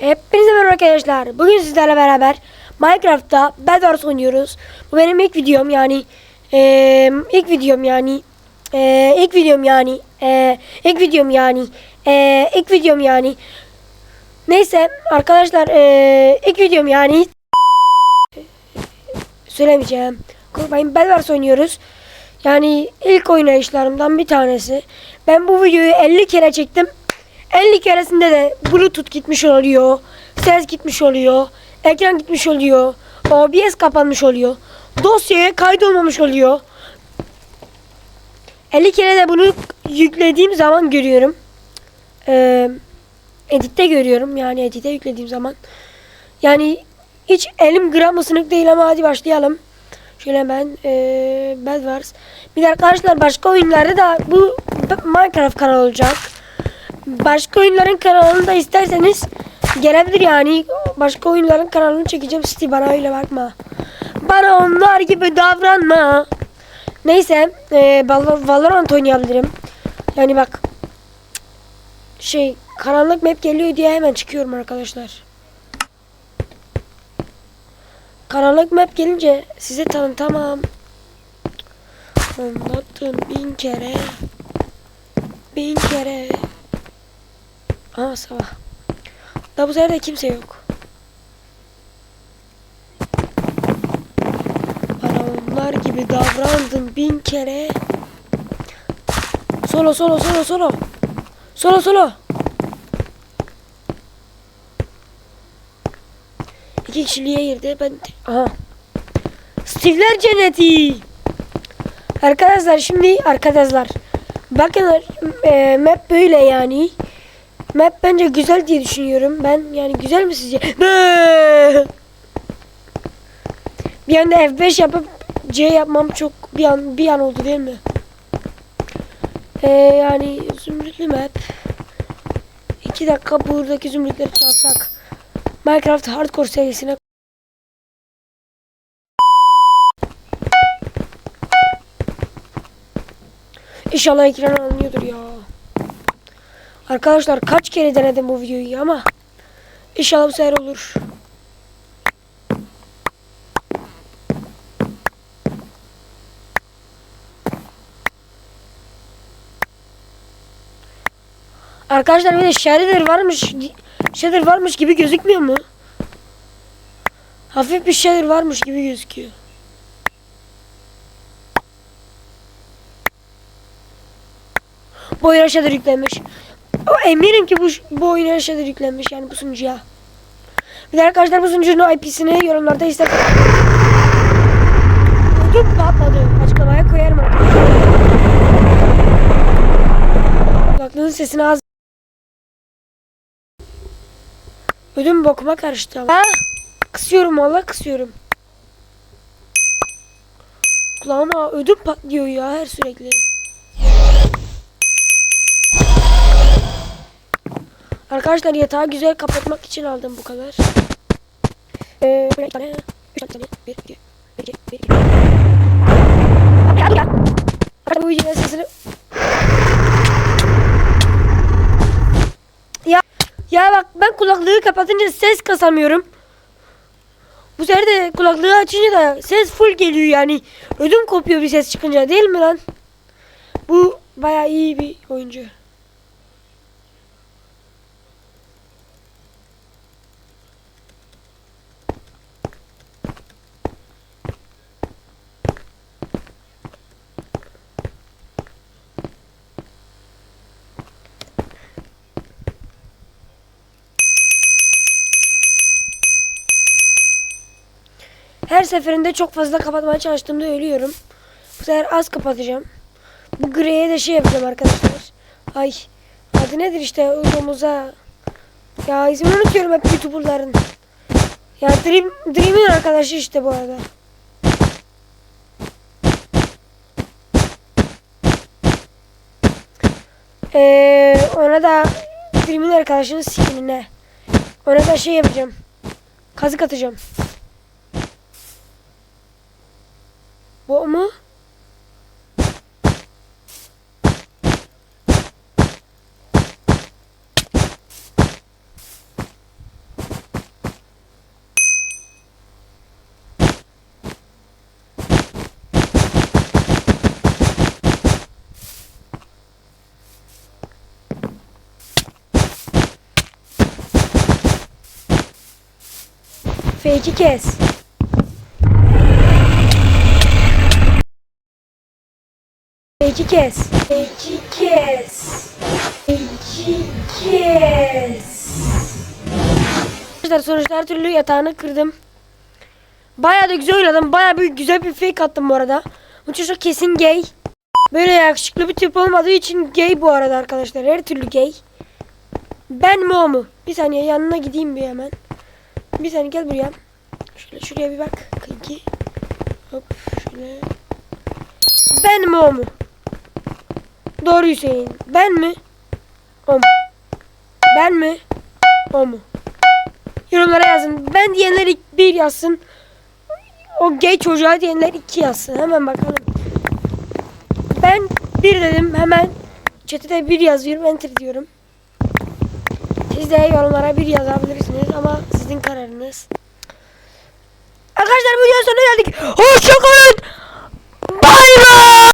Hepinize merhaba arkadaşlar. Bugün sizlerle beraber Minecraft'ta Bedwars oynuyoruz. Bu benim ilk videom yani eee, ilk videom yani eee, ilk videom yani eee, ilk videom yani eee, ilk videom yani neyse arkadaşlar eee, ilk videom yani söylemeyeceğim. Korkmayın Bedwars oynuyoruz. Yani ilk oynayışlarımdan bir tanesi. Ben bu videoyu 50 kere çektim. 50 keresinde de Bluetooth gitmiş oluyor. Ses gitmiş oluyor. Ekran gitmiş oluyor. OBS kapanmış oluyor. Dosyaya kaydolmamış oluyor. 50 kere de bunu yüklediğim zaman görüyorum. Ee, editte görüyorum. Yani edite yüklediğim zaman. Yani hiç elim gram ısınık değil ama hadi başlayalım. Şöyle ben ee, Bedwars. Bir de arkadaşlar başka oyunlarda da bu Minecraft kanal olacak. Başka oyunların kanalını da isterseniz gelebilir yani. Başka oyunların kanalını çekeceğim. City bana öyle bakma. Bana onlar gibi davranma. Neyse Val- Valorant oynayabilirim. Yani bak şey karanlık map geliyor diye hemen çıkıyorum arkadaşlar. Karanlık map gelince size tanıtamam. Anlattım bin kere. Bin kere. Aa sabah. Da bu sefer kimse yok. Bana onlar gibi davrandın bin kere. Solo solo solo solo. Solo solo. İki kişiliğe girdi. Ben aha. Steve'ler cenneti. Arkadaşlar şimdi arkadaşlar bakın e, map böyle yani. Map bence güzel diye düşünüyorum. Ben yani güzel mi sizce? Bir anda F5 yapıp C yapmam çok bir an bir an oldu değil mi? Ee, yani zümrütlü map. 2 dakika buradaki zümrütleri çalsak. Minecraft Hardcore serisine İnşallah ekran alınıyordur ya. Arkadaşlar kaç kere denedim bu videoyu ama inşallah bu sefer olur. Arkadaşlar bir de shader varmış. Shader varmış gibi gözükmüyor mu? Hafif bir shader varmış gibi gözüküyor. Bu oyuna shader yüklenmiş. O eminim ki bu, bu oyuna shader yüklenmiş yani bu sunucuya. Bir de arkadaşlar bu sunucunun IP'sini yorumlarda ister. Ödüm patladı. Açıklamaya koyarım. Kulaklığın sesini az. Ödüm bokuma karıştı ama. Ha? Kısıyorum valla kısıyorum. Kulağıma ödüm patlıyor ya her sürekli. Arkadaşlar yatağı güzel kapatmak için aldım bu kadar. Ee, tane, üç tane, bir, iki, bir, iki, bir, iki. Ya, ya. Arkadaşlar bu videonun sesini... Ya, ya bak ben kulaklığı kapatınca ses kasamıyorum. Bu sefer de kulaklığı açınca da ses full geliyor yani. Ödüm kopuyor bir ses çıkınca değil mi lan? Bu bayağı iyi bir oyuncu. Her seferinde çok fazla kapatmaya çalıştığımda ölüyorum. Bu sefer az kapatacağım. Bu greye de şey yapacağım arkadaşlar. Ay adı nedir işte domuza. Ya ismini unutuyorum hep youtuberların. Ya Dream, Dream'in arkadaşı işte bu arada. Ee, ona da Dream'in arkadaşının skinine. Ona da şey yapacağım. Kazık atacağım. Bu ama F2. Fake'i kes. Fake'i kes. Fake'i kes. Arkadaşlar sonuçta her türlü yatağını kırdım. Bayağı da güzel oynadım. Bayağı bir güzel bir fake attım bu arada. Bu çocuk kesin gay. Böyle yakışıklı bir tip olmadığı için gay bu arada arkadaşlar. Her türlü gay. Ben mi o mu? Bir saniye yanına gideyim bir hemen. Bir saniye gel buraya. Şöyle şuraya bir bak. Kanki. Hop şöyle. Ben mi o mu? Doğruyu söyleyin. Ben mi? O mu? Ben mi? O mu? Yorumlara yazın. Ben diyenler bir yazsın. O gay çocuğa diyenler iki yazsın. Hemen bakalım. Ben bir dedim. Hemen chat'e bir yazıyorum. Enter diyorum. Siz de yorumlara bir yazabilirsiniz ama sizin kararınız. Arkadaşlar bu videonun sonuna geldik. Hoşçakalın.